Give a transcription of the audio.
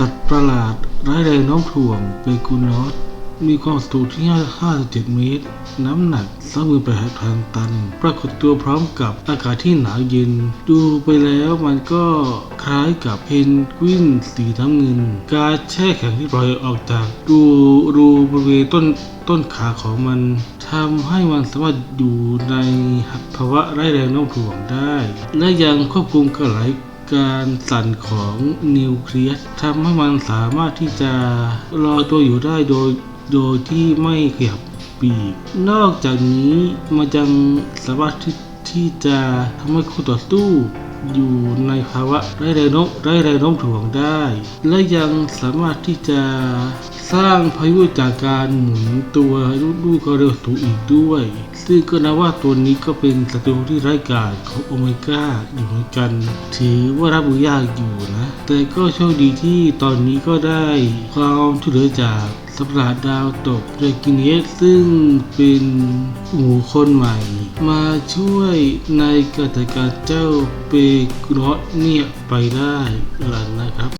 สัตว์ประหลาด ร้ายแรงโน้มถ่วงเปกูนอสมีความสูงที่ 57 เมตร น้ำหนัก28,000 ตัน ปรากฏตัวพร้อมกับอากาศที่หนาวเย็น ดูไปแล้วมันก็คล้ายกับเพนกวินสีน้ำเงิน การแช่แข็งที่ปล่อยออกจากรูรูบริเวณต้นต้นขาของมันทำให้มันสามารถอยู่ในภาวะไร้แรงโน้มถ่วงได้ และยังควบคุมการไหล การสั่นของนิวเคลียสทำให้มันสามารถที่จะลอยตัวอยู่ได้โดยโดยที่ไม่ขยับปีก นอกจากนี้มันยังสามารถที่ที่จะทำให้คู่ต่อสู้อยู่ในภาวะไร้แรงโน้มไร้แรงโน้มถ่วงได้ และยังสามารถที่จะ สร้างพายุจากการหมุนตัวด้วยความเร็วสูงอีกด้วย ซึ่งก็นับว่าตัวนี้ก็เป็นศัตรูที่ร้ายกาจของโอเมก้าอยู่เหมือนกัน ถือว่ารับมือยากอยู่นะ แต่ก็โชคดีที่ตอนนี้ก็ได้ความช่วยเหลือจากสัตว์ประหลาดาวตกเรกิเนสซึ่งเป็นหมู่คนใหม่ มาช่วยในการจัดการเจ้าเปกุนอเนี่ยไปได้แล้วนะครับ